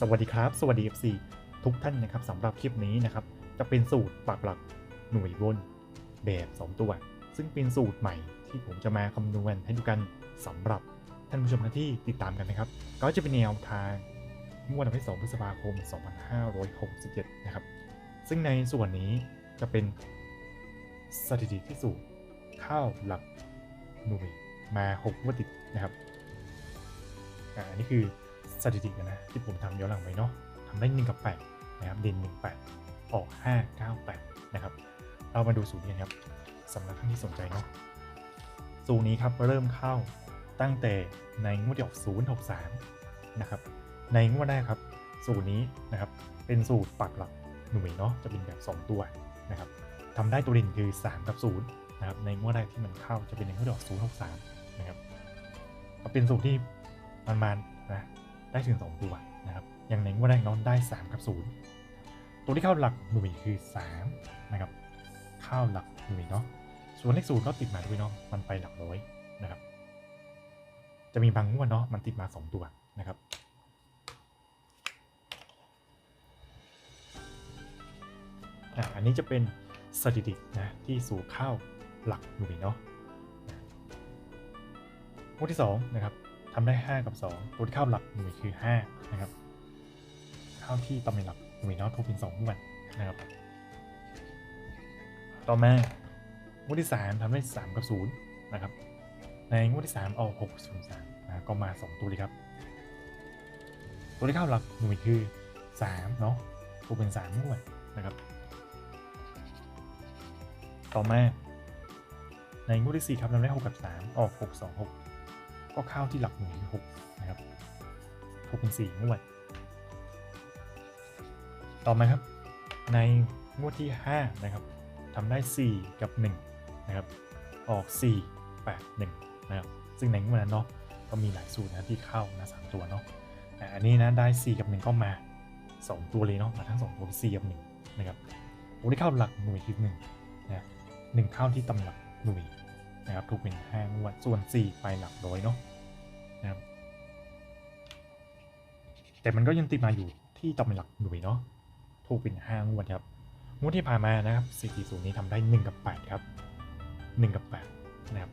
สวัสดีครับ สวัสดี FC ทุกท่านนะครับสำหรับคลิปนี้นะครับ จะเป็นสูตรปักหลักหน่วยบนแบบ 2 ตัว ซึ่งเป็นสูตรใหม่ที่ผมจะมาคำนวณให้ดูกันสำหรับท่านผู้ชมที่ติดตามกันนะครับ ก็จะเป็นแนวทางงวดวันที่ 2 พฤษภาคม 2567 นะครับ ซึ่งในส่วนนี้จะเป็นสถิติที่สูตรเข้าหลักหน่วยมา6งวดติดนะครับอันนี้คือ สถิตินะที่ผมทำย้อนหลังไว้เนาะทำได้1กับ8นะครับเด่น1 8 ออก 5 9 8 นะครับ เรามาดูสูตรนี้ครับสำหรับท่านที่สนใจเนาะสูตรนี้ครับเริ่มเข้าตั้งแต่ในงวดที่ออก0 6 3นะครับในงวดแรกครับ สูตรนี้นะครับเป็นสูตรปักหลักหน่วยเนาะจะเป็นแบบ 2 ตัวนะครับทำได้ตัวเด่นคือ 3 กับ0นะครับในงวดแรกที่มันเข้าจะเป็นในงวดที่ออก0 6 3นะครับก็เป็นสูตรที่มันมานะ ได้ถึง 2 ตัวนะครับ อย่างในงวดแรกน้องได้ 3 กับ 0 ตัวที่เข้าหลักหน่วยคือ3นะครับเข้าหลักหน่วยเนาะส่วนเลขศูนย์ก็ติดมาด้วยเนาะมันไปหลักร้อยนะครับ จะมีบางงวดเนาะมันติดมา 2 ตัวนะครับอะอันนี้จะเป็นสถิตินะที่สู่เข้าหลักหน่วยเนาะงวดที่2นะครับ ทำได้ 5 กับ 2ตัวที่เข้าหลักหน่วยคือ 5 นะครับเข้าที่ตำแหน่งหลักหน่วยนาะถูกเป็น2งวดนะครับ ต่อมางวดที่ 3ทำได้ 3 กับ 0 นะครับ ในงวดที่3ออก6 0 3นะก็มา 2 ตัวเลยครับ ตัวที่เข้าหลักหน่วยคือ 3 เนาะถูกเป็น3งวดนะครับ ต่อมาในงวดที่ 4 ครับทำได้ 6 กับ 3 ออก 6 2 6 ก็เข้าที่หลักหน่วยคือ6นะครับถูกเป็น4งวด ต่อมาครับ ในงวดที่ 5 นะครับทำได้ 4 กับ 1 นะครับ ออก 4 8 1 นะครับ ซึ่งในงวดนั้นเนาะก็มีหลายสูตรนะที่เข้านะ3ตัวเนาะแต่อันนี้นะได้ 4 กับ 1 ก็มา 2 ตัวเลยเนาะมาทั้ง 2 ตัว4กับ1นะครับผมที่เข้าหลักหน่วยคือ1นะหนึ่งเข้าที่ตำหลักหน่วย นะครับถูกเป็น5งวดส่วน 4 ไปหลักร้อยเนาะนะครับแต่มันก็ยังติดมาอยู่ที่ตำหลักหน่วยเนาะถูกเป็น5งวดครับงวดที่ผ่านมานะครับสถิติสูตรนี้ทำได้ 1 กับ 8 ครับ 1 กับ 8 นะครับ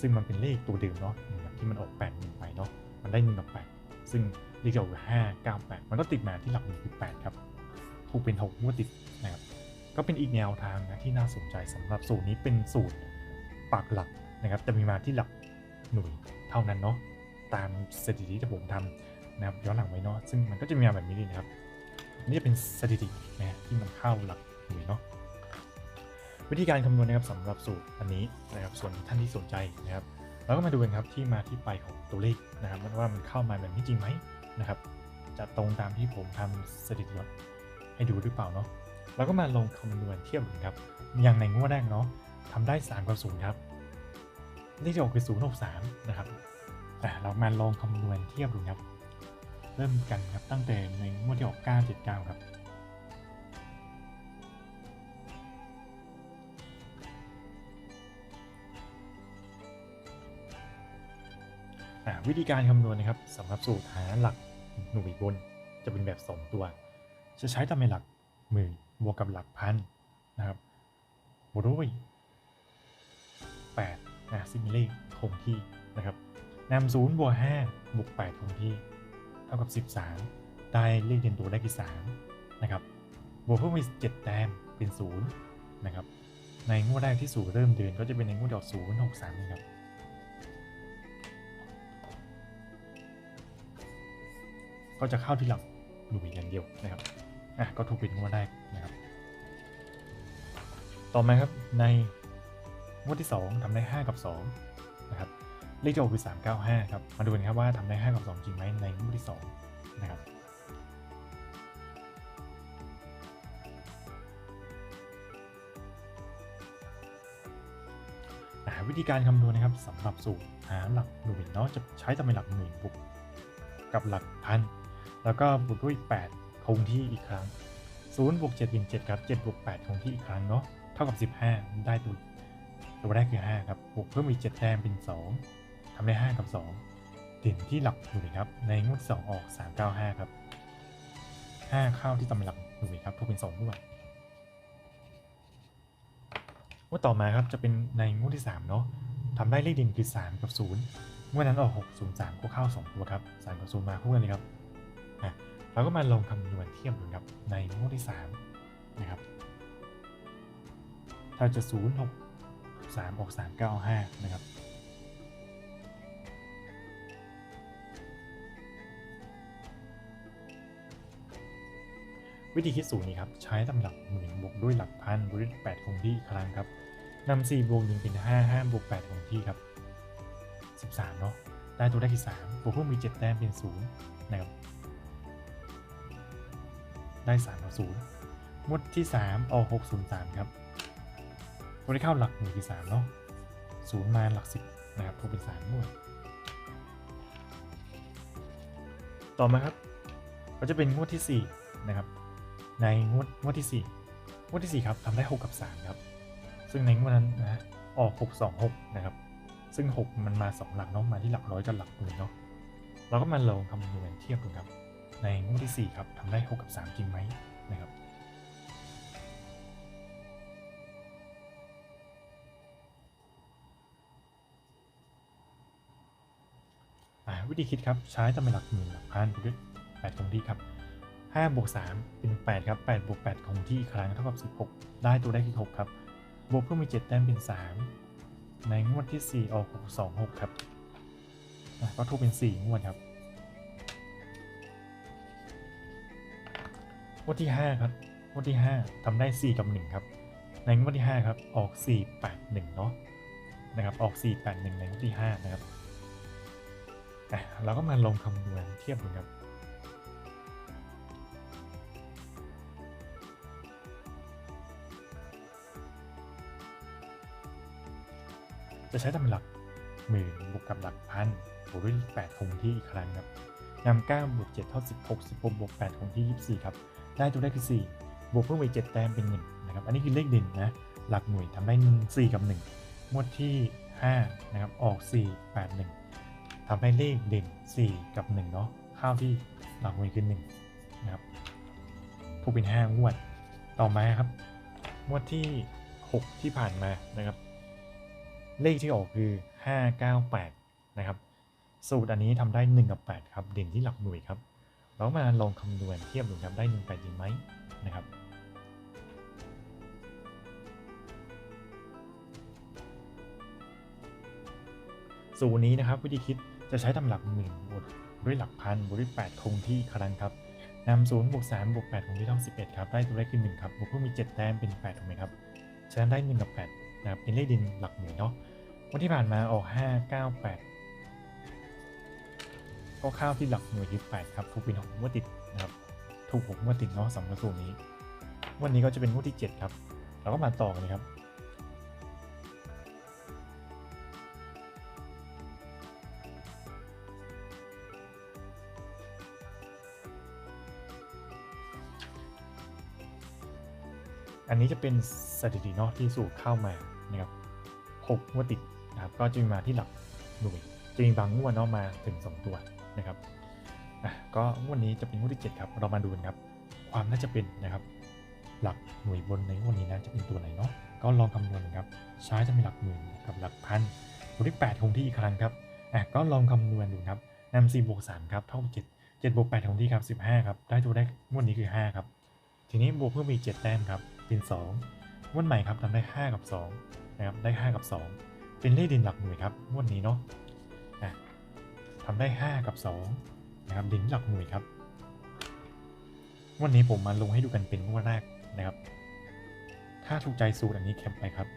ซึ่งมันเป็นเลขตัวเดิมเนาะอย่งที่มันออก8 1ไปเนาะมันได้1กับ 8 ซึ่งเลขที่ออกคือ5 9 8 มันก็ติดมาที่หลักหนึ่งคือ8ครับถูกเป็น6งวดติดนะครับก็เป็นอีกแนวทางนะที่น่าสนใจสำหรับสูตรนี้เป็นสูตร ปักหลักนะครับ จะมีมาที่หลักหน่วยเท่านั้นเนาะตามสถิติที่ผมทำนะครับย้อนหลังไว้เนาะซึ่งมันก็จะมีมาแบบนี้นะครับนี่เป็นสถิตินะที่มันเข้าหลักหน่วยเนาะวิธีการคำนวณนะครับสำหรับสูตรอันนี้นะครับส่วนท่านที่สนใจนะครับเราก็มาดูกันครับที่มาที่ไปของตัวเลขนะครับว่ามันเข้ามาแบบนี้จริงไหมนะครับ จะตรงตามที่ผมทำสถิติให้ดูหรือเปล่าเนาะเราก็มาลงคำนวณเทียบกันครับอย่างในงวดแรกเนาะ ทำได้3กับ0ครับเลขที่ออกคือ0 6 3นะครับแต่เรามาลองคำนวณเทียบดูครับ เริ่มกันครับตั้งแต่ในงวดที่ออก979ครับวิธีการคำนวณนะครับสำหรับสูตรหาหลักหน่วยบนจะเป็นแบบ 2 ตัว จะใช้ตำแหน่งหลักหมื่นบวกกับหลักพันนะครับบวกด้วย 8นะซึ่งเลขคงที่นะครับนำศูนย์บวก5บวก8คงที่ เท่ากับ 13 ได้เลขเด่นตัวได้คือ3นะครับบวกเพิ่มอีก7แต้มเป็น0นะครับในงวดแรกที่ศูเริ่มเดินก็จะเป็นในงวดดอก0 6 3นะครับก็จะเข้าที่หลักหน่วยอย่างเดียวนะครับอะก็ถูกเป็นงวดแรกนะครับ ต่อมาครับใน งวดที่ 2ทำได้ 5 กับ2นะครับเลขที่ออกคือ395ครับมาดูกันครับว่าทำได้ 5 กับ 2 จริงไหมในงวดที่2นะครับวิธีการคำนวณนะครับสำหรับสูตรหาหลักหน่วยเนาะจะใช้ตำแหน่งหลักหน่วยบวกกับหลักพันแล้วก็บวกด้วย 8 คงที่อีกครั้ง0บวก7เป็น7ครับ7บวก8คงที่อีกครั้งเนาะเท่ากับ 15 ได้ตัว ตัวแรกคือ 5 ครับบวกเพิ่มอีก7แต้มเป็น 2ทำได้ 5 กับ 2 เด่นที่หลักหน่วยครับ ในงวด2ออก 395 ครับห้าเข้าที่ตำแหน่งหลักหน่วยครับถูกเป็นสองงวดงวดต่อมาครับจะเป็นในงวดที่ 3 เนาะทำได้เลขด่นคือ 3 กับ0งวดนั้นออก 6 0 3ก็เข้า 2 ตัวครับ 3 กับ 0 มาคู่กันเลยครับอะเราก็มาลองคำนวณเทียบดูครับในงวดที่ 3 นะครับ ถ้าจะ 0 6 3ออก3 9 5 นะครับ วิธีคิดสูตรนี้ครับ ใช้ตำหลักหมื่นบวกด้วยหลักพันบวกด้วยแปดคงที่อีกครั้งครับนำสี่บวกหนึ่งเป็นห้าห้าบวกแปดคงที่ครับสิบสามเนาะได้ตัวได้ที่สามบวกเพิ่มมีเจ็ดแต้มเป็นศูนย์นะครับ ได้สามกับศูนย์งวดที่สามออกหกศูนย์สามครับ งวดที่เข้าหลักหนึ่งที่สามเนาะศูนย์มาหลักสิบนะครับถูกเป็นสามงวดต่อมาครับก็จะเป็นงวดที่สี่นะครับ ในงวดงวดที่ 4 งวดที่ 4 ครับทำได้ 6 กับ 3 ครับ ซึ่งในงวดนั้นนะออก 6 2 6 นะครับ ซึ่ง 6 มันมา 2 หลักเนาะมาที่หลักร้อยกับหลักหน่วยเนาะเราก็มาลองคำนวณเทียบดูครับ ในงวดที่ 4 ครับทำได้ 6 กับ 3 จริงไหมนะครับ วิธีคิดครับ ใช้ตำแหน่งหลักหมื่นหลักพันบวกด้วยแปดคงที่ครับห้าบวกสามเป็นแปดครับแปดบวกแปดคงที่อีกครั้งเท่ากับสิบหกได้ตัวได้ที่หกครับ บวกเพิ่มมีเจ็ดแต้มเป็นสามในงวดที่สี่ออกหกสองหกครับอะก็ถูกเป็นสี่งวดครับงวดที่ห้าครับงวดที่ห้าทำได้สี่กับหนึ่งครับ ในงวดที่ห้าครับออกสี่แปดหนึ่งเนาะนะครับออกสี่แปดหนึ่งในงวดที่ห้านะครับ อะเราก็มาลองคำนวณเทียบดูครับจะใช้ตำหลักหมื่นบวกกับหลักพันบวกด้วย8คงที่อีกครั้งครับนำ9บวก7เท่า16 16บวก8คงที่ 24 ครับ ได้ตัวได้คือ 4 บวกเพิ่มไป7แต้มเป็น1นะครับ อันนี้คือเลขเด่นนะ หลักหน่วยทำได้ 4 กับ 1 งวดที่ 5 นะครับ ออก 4 8 1 ทำให้เลขเด่น 4 กับ 1 เนาะข้าวที่หลักหน่วยคือ1นะครับถูกเป็น 5 งวดต่อมาครับ งวดที่ 6 ที่ผ่านมานะครับ เลขที่ออกคือ 598 นะครับ สูตรอันนี้ทำได้ 1 กับ 8 ครับ เด่นที่หลักหน่วยครับ เรามาลองคำนวณเทียบดูครับได้ 1 8จริงไหมนะครับสูตรนี้นะครับวิธีคิด จะใช้ตำหลักหมื่นบวกด้วยหลักพันบวกด้วย8คงที่ครั้งครับนำศูนย์บวก3บวก8คงที่เท่า11ครับได้ตัวเลขคือ1ครับบวกเพิ่มมี7แต้มเป็น8ถูกไหมครับฉะนั้นได้1กับ8นะครับเป็นเลขดินหลักหน่วยเนาะวันที่ผ่านมาออก5 9 8ก็เข้าวที่หลักหน่วยที่8ครับถูกเป็น6งวดติดนะครับถูก6งวดติดเนาะสำหรับสูตรนี้ วันนี้ก็จะเป็นงวดที่ 7 ครับ เราก็มาต่อกันเลยครับ อันนี้จะเป็นสถิติเนาะที่สูตรเข้ามานะครับ6งวดติดนะครับก็จะมีมาที่หลักหน่วยจะมีบางงวดเนาะมาถึง 2 ตัวนะครับอะก็งวดนี้จะเป็นงวดที่ 7 ครับ เรามาดูกันครับ ความน่าจะเป็นนะครับ หลักหน่วยบนในงวดนี้นะจะเป็นตัวไหนเนาะก็ลองคำนวณนะครับ ใช้จะมีหลักหมื่นกับหลักพันบวกด้วย8คงที่อีกครั้งครับอะก็ลองคำนวณดูครับนำ4บวก3ครับเท่ากับ7 7บวก8คงที่ครับ15ครับได้ตัวได้งวดนี้คือ5ครับทีนี้บวกเพิ่มอีก7แต้มครับ ดิน2งวดใหม่ครับทำได้ 5 กับ2นะครับได้ 5 กับ 2 เป็นเลขดินหลักหน่วยครับงวดนี้เนาะทำได้ 5 กับ 2 นะครับ ดินหลักหน่วยครับงวันนี้ผมมาลงให้ดูกันเป็นงวดแรกนะครับ ถ้าถูกใจสูตรอันนี้แคปไปครับ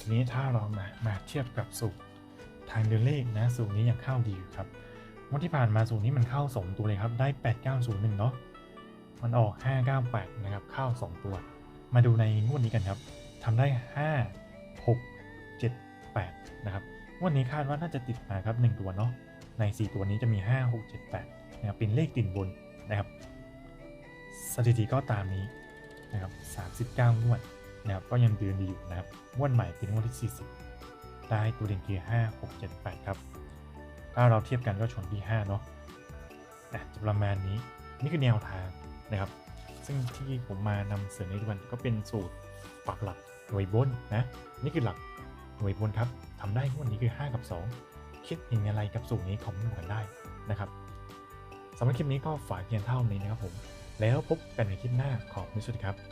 ทีนี้ถ้าเรามามาเทียบกับสูตรทางเดินเลขนะสูตรนี้ยังเข้าดีอยู่ครับวันที่ผ่านมาสูตรนี้มันเข้า 2 ตัวเลยครับ ได้ 8901 เนาะมันออก 598 นะครับ เข้า 2 ตัว มาดูในงวดนี้กันครับทำได้ 5 6 7 8 นะครับงวดนี้คาดว่าน่าจะติดมาครับ 1 ตัวเนาะใน 4 ตัวนี้จะมี 5 6 7 8นะครับเป็นเลขติ่นบนนะครับ สถิติก็ตามนี้นะครับ 39 งวด นะครับก็ยังเดือนดีอยู่นะครับงวดใหม่เป็นงวดที่ 40 ได้ตัวเด่นคือ5 6 7 8 ครับ ถ้าเราเทียบกันก็ชนที่ 5 เนาะอะจะประมาณนี้นี่คือแนวทางนะครับ ซึ่งที่ผมมานำเสนอในวันก็เป็นสูตรปักหลักหน่วยบนนะนี่คือหลักหน่วยบนครับทำได้งวดนี้คือ 5 กับ 2 คิดเห็นอะไรกับสูตรนี้คอมเมนต์กันได้นะครับสำหรับคลิปนี้ก็ฝากเพียงเท่านี้นะครับผมแล้วพบกันในคลิปหน้าขอบคุณสวัสดีครับ